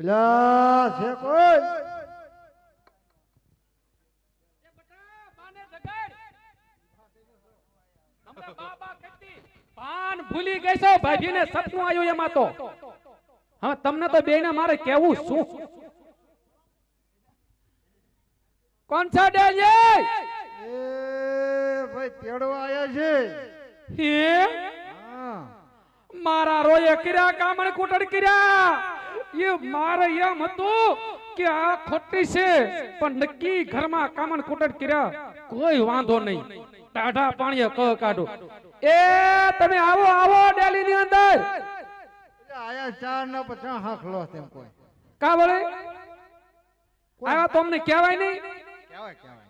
પેલા છે કોઈ. પાન ભૂલી ગઈ છો ભાભીને સપનું આવ્યું એમાં તો. હા તમને તો બેને મારે કેવું શું કોણ છે ડેલી? એ ભાઈ તેડવા આયા છે. હે? મારા રોયે કર્યા કામણ કુટડ કર્યા. એ મારે એમ હતું કે આ ખોટી છે પણ નક્કી ઘરમાં કામણ કુટડ કર્યા કોઈ વાંધો નહીં. ટાઢા પાણીએ ક કાઢો. એ તમે આવો આવો ડેલી ની અંદર. આયા ચાર ના પચાસ હાંખલો તેમ કોઈ. કા બોલે? આવા તો અમને કહેવાય નહીં.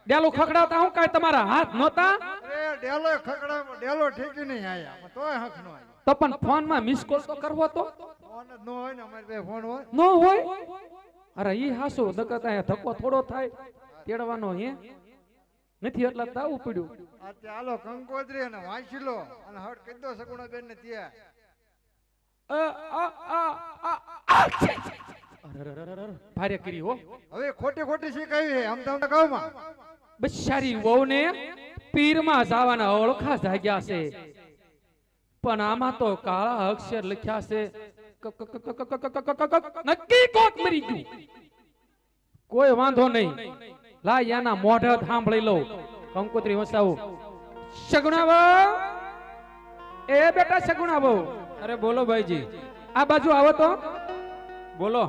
ડેલું ખખડાવતા હું કાય તમારા હાથ અરે ડેલો ખકડા ડેલો ઠેકી નહીં આયા તોય હક નો આયા. તો પણ ફોનમાં મિસ કોલ તો કરવો તો? ફોન ન હોય ને અમારી બે ફોન હોય. ન હોય? અરે ઈ હાસો નકર અહીંયા ધક્કો થોડો થાય તેડવાનો હે. નથી એટલે તાવું પડ્યું આ ચાલો કંકોત્રી અને વાંચી લો અને હટ કહી દો સગુણા બેન ને ત્યાં ભારે કરી હો. હવે ખોટી ખોટી શીખાવી છે આમ તમને કહું માં બિચારી વહુને પીરમાં જવાના ઓળખા જાગ્યા છે. પણ આમાં તો કાળા અક્ષર લખ્યા છે. નક્કી કોક મરી ગયું. કોઈ વાંધો નહીં. લા યાના મોઢે સાંભળી લઉં. કંકોત્રી વસાવું. સગુણાવો એ બેટા સગુણાવો અરે બોલો ભાઈજી. આ બાજુ આવો તો. બોલો.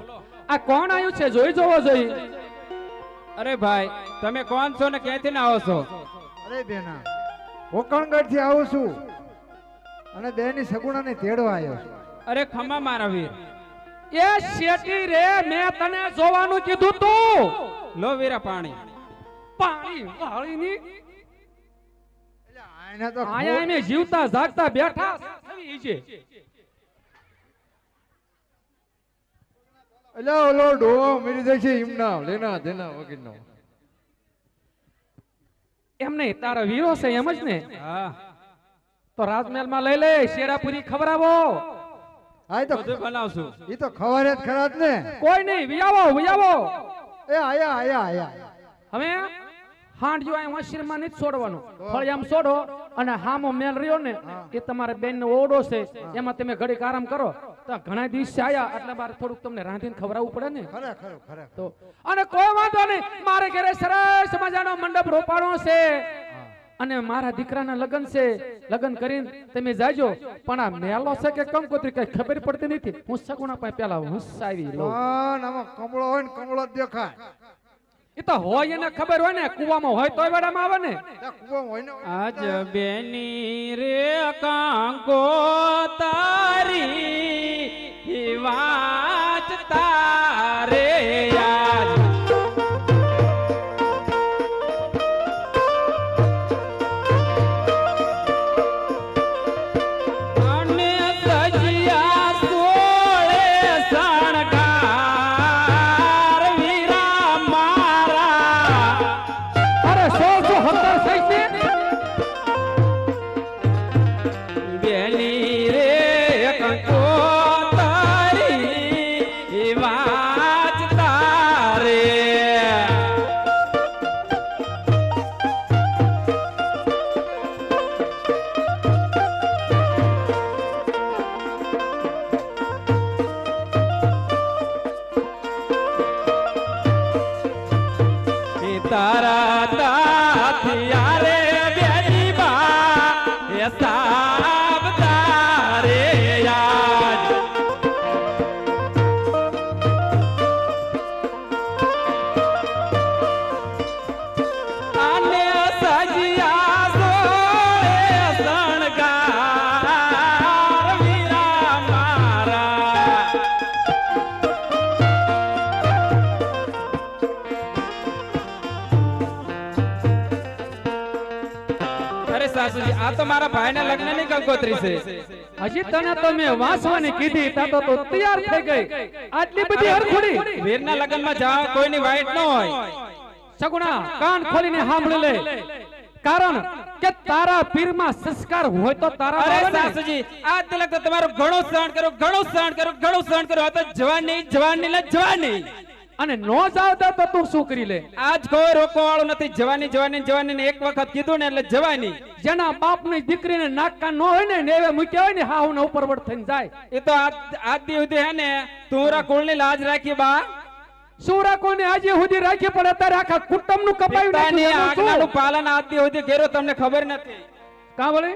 આ કોણ આવ્યું છે? જોઈ જોવો જોઈ. અરે ભાઈ તમે કોણ છો ને ક્યાંથી ના આવો છો? અરે બેના કોકણગઢથી આવું છું. અને બેની સગુણાને તેડવા આવ્યો છું. અરે ખમા મારા વીર એ શેટી રે મેં તને જોવાનું કીધું તું. લો વીરા પાણી. પાણી આને તો આયા એને જીવતા જાગતા બેઠા થવી છે. એટલે ઓલો ડોહો મેરી જાય છે ઇમના લેના દેના વગરનો એમ નહીં તારા વીરો છે એમ જ ને? હા. તો રાજમહેલમાં લઈ લે શેરાપુરી ખવડાવો. આ તો બધું બનાવશું. ઈ તો ખબર જ ખરા જ ને. કોઈ નહીં વિયાવો વિયાવો. એ આયા આયા આયા. હવે હાંડજો અહીં વાંશીરમાં નથી છોડવાનો. ફળિયામ છોડો અને હામો મેલ રહ્યો ને એ તમારે બેન નો ઓરડો છે એમાં તમે ઘડીક આરામ કરો. તો ઘણા દિવસે આયા એટલે મારે થોડુંક તમને રાંધીને ખવડાવવું પડે ને? ખરે ખરે ખરે. તો અને કોઈ વાંધો નહીં મારે ઘરે સરસ મજાનો મંડપ રોપાણો છે. અને મારા દીકરાના લગ્ન છે. લગ્ન કરીને તમે જાજો. પણ આ મેલો છે કે કંકોત્રી કઈ ખબર પડતી નથી. હું સગુણા પાસે પેલા હુસાવી લઉં. આમાં કમળો હોય ને કમળો દેખાય. એ તો હોય એને ખબર હોય ને કુવામાં હોય તોય વેડામાં આવે ને. ત્યાં હોય ને આજ બેની રે કાંકો તારી વાંચતા તારે યાદ. સાસુજી આ તો મારા ભાઈના લગ્નની કંકોત્રી છે. હજી તને તો મેં કીધી તા તો તું તૈયાર થઈ ગઈ. આટલી બધી હરખુડી. વીરના લગ્નમાં જાઓ કોઈની વાઈટ ન હોય. સગુણા કાન ખોલીને સાંભળી લે. કારણ કે તારા પીરમાં સંસ્કાર હોય તો તારા અરે સાસુજી આ તિલક તો તમારો ઘણો સહન કર્યું ઘણો સહન કર્યું ઘણો સહન કર્યું આ તો જવાની જવાની લે જવાની અને નો જાવતા તો તું શું કરી લે? આજ કોઈ રોકવા વાળો નથી. જવાની જવાની જવાની ને એક વખત કીધું ને એટલે જવાની. જેના બાપની દીકરીને નાકા ન હોય ને ને એવે મૂક્યા હોય ને હાવ ને ઉપરવટ થઈને જાય. એ તો આજ દી સુધી હે ને તુરા કુળની લાજ રાખી બા. શું રાખો ને આજે સુધી રાખી? પડે અત્યારે આખા કુટુંબનું કપાયું નાખ્યું આજ્ઞાનું પાલન આજ દી સુધી કર્યો તમને ખબર નથી. કા બોલે?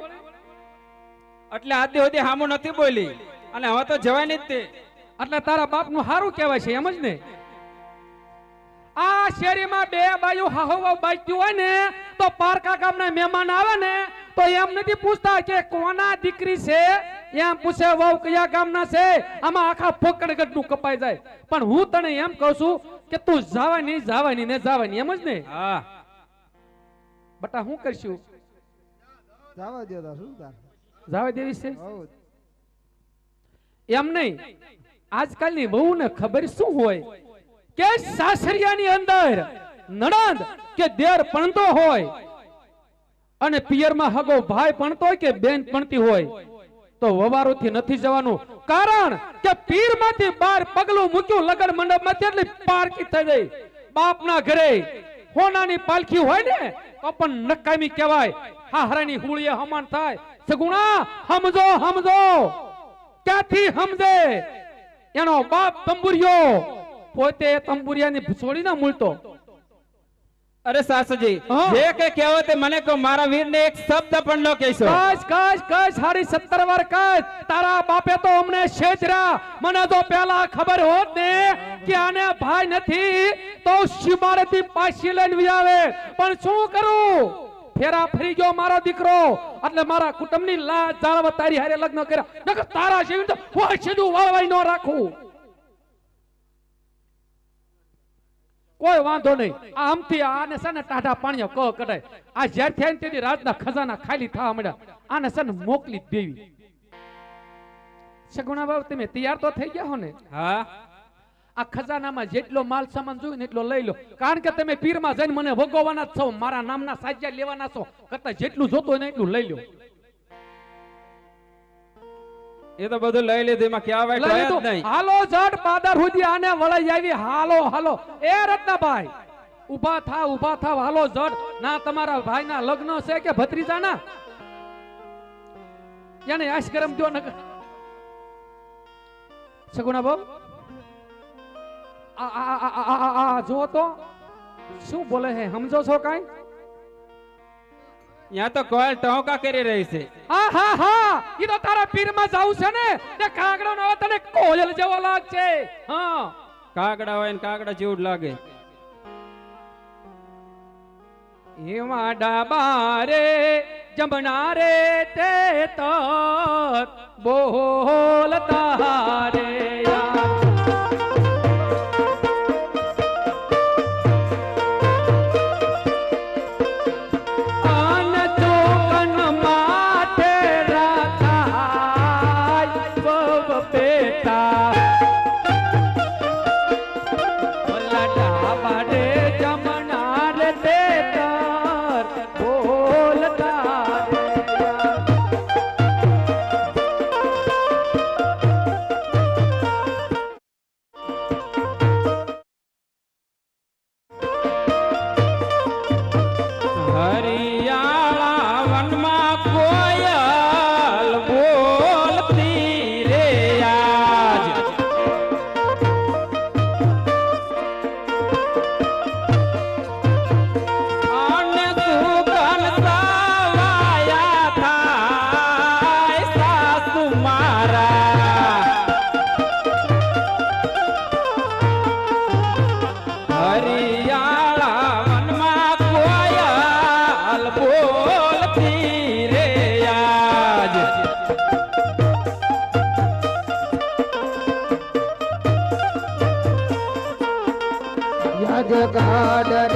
એટલે આજ દી સુધી હામું નથી બોલી. અને હવે તો જવાની જ તે. એટલે તારા બાપનું સારું કહેવાય છે એમ જ ને? આ શેરીમાં બે બાયુ હાહુવા બાજ્યું હોય ને તો પારકા ગામના મહેમાન આવે ને તો એમ નથી પૂછતા કે કોના દીકરી છે? એમ પૂછે વહુ કયા ગામના છે? આમાં આખા ફોકડગઢનું કપાઈ જાય. પણ હું તને એમ કહું છું કે તું જવાની જવાની ને જવાની એમ જ ને? હા. બટા હું કરશું? જવા દે શું તાર? જવા દેવી છે? એમ નહીં. આજકાલની વહુને ખબર શું હોય? કે સાસરિયાની અંદર નણંદ કે દેર પણતો હોય અને પિયરમાં હગો ભાઈ પણતો હોય કે બેન પણતી હોય, તો વવારોથી નથી જવાનું. કારણ કે પીરમાંથી બાર પગલું મૂક્યું લગન મંડપમાંથી એટલે પારકી થઈ ગઈ. બાપના ઘરે હોનાની પાલખી હોય ને, તો પણ નકામી કહેવાય. હાહરાની હુળીએ હમાન થાય. સગુણા સમજો સમજો ક્યાંથી સમજે એનો બાપ તંબુરિયો પોતે તંબુરિયાની છોડી ના મૂળતો અરે સાસુજી જે કે કહેવો તે મને કહો મારા વીરને એક શબ્દ પણ ન કહેશો. કશ કશ કશ હારી સત્તર વાર કશ. તારા બાપે તો અમને છેતર્યા મને તો પહેલા ખબર હોત ને કે આને ભાઈ નથી તો શિમારેથી પાછી લઈને વિયાવે પણ શું કરું? ફેરા ફરી ગયો મારો દીકરો. એટલે મારા કુટુંબની લાજ જાળવવા તારી હારે લગ્ન કર્યા. નકર તારા જેવી તો હું સીધું વાળવાઈ ન રાખું. કોઈ વાંધો નહીં. આમથી આને છે ને ટાઢા પાણીઓ કહો કઢાય. આ જ્યારથી આવીને તેથી રાતના ખજાના ખાલી થવા મળ્યા આને છે ને મોકલી દેવી. સગુણા બાબુ તમે તૈયાર તો થઈ ગયા હો ને? હા. આ ખજાનામાં જેટલો માલ સામાન જોયું ને એટલો લઈ લો. કારણ કે તમે પીરમાં જઈને મને ભોગવવાના જ છો. મારા નામના સાજ્યા લેવાના છો. કરતા જેટલું જોતો હોય ને એટલું લઈ લો. એ તો બધું લઈ લીધું એમાં ક્યાં વાય જ. નહીં હાલો ઝટ પાદર સુધી આને વળાઈ આવી હાલો હાલો એ રત્નાભાઈ ઊભા થા ઊભા થા હાલો ઝટ ના તમારા ભાઈના લગ્ન છે કે ભત્રીજાના એને આઈસ્ક્રીમ કરમ દો ન સગુણા બાબુ આ આ આ આ જો તો શું બોલે હે સમજો છો કાઈ ત્યાં તો કોયલ ટોંકા કરી રહી છે. હા હા હા. ઈ તો તારા પીરમાં જાવું છે ને. તે કાગડો નો તને કોયલ જેવો લાગશે. હા. કાગડા હોય ને કાગડા જેવું લાગે. એવા ડાબા રે જમણા રે તે તર બોલતા રે યાર. God.